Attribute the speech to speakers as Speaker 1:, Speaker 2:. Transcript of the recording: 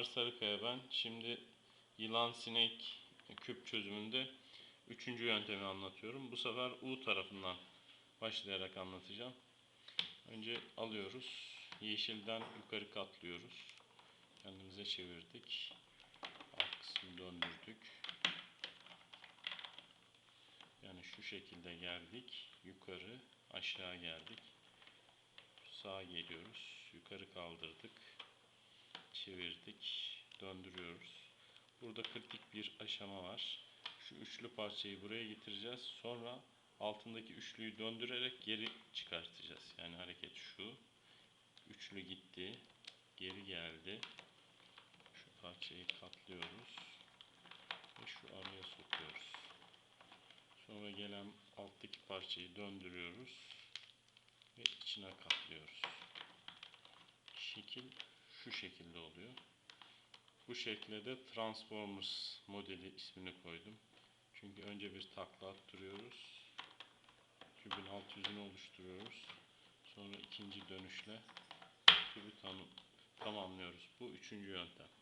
Speaker 1: Ömer Sarıkaya ben. Şimdi yılan sinek küp çözümünde üçüncü yöntemi anlatıyorum. Bu sefer U tarafından başlayarak anlatacağım. Önce alıyoruz. Yeşilden yukarı katlıyoruz. Kendimize çevirdik. Alt kısmı döndürdük. Yani şu şekilde geldik. Yukarı, aşağı geldik. Sağa geliyoruz. Yukarı kaldırdık. Çevirdik. Döndürüyoruz. Burada kritik bir aşama var. Şu üçlü parçayı buraya getireceğiz. Sonra altındaki üçlüyü döndürerek geri çıkartacağız. Yani hareket şu. Üçlü gitti. Geri geldi. Şu parçayı katlıyoruz. Ve şu araya sokuyoruz. Sonra gelen alttaki parçayı döndürüyoruz. Ve içine katlıyoruz. Şekil şu şekilde oluyor. Bu şekilde de Transformers modeli ismini koydum. Çünkü önce bir takla attırıyoruz. Kübün alt yüzünü oluşturuyoruz. Sonra ikinci dönüşle kübü tam, tamamlıyoruz. Bu üçüncü yöntem.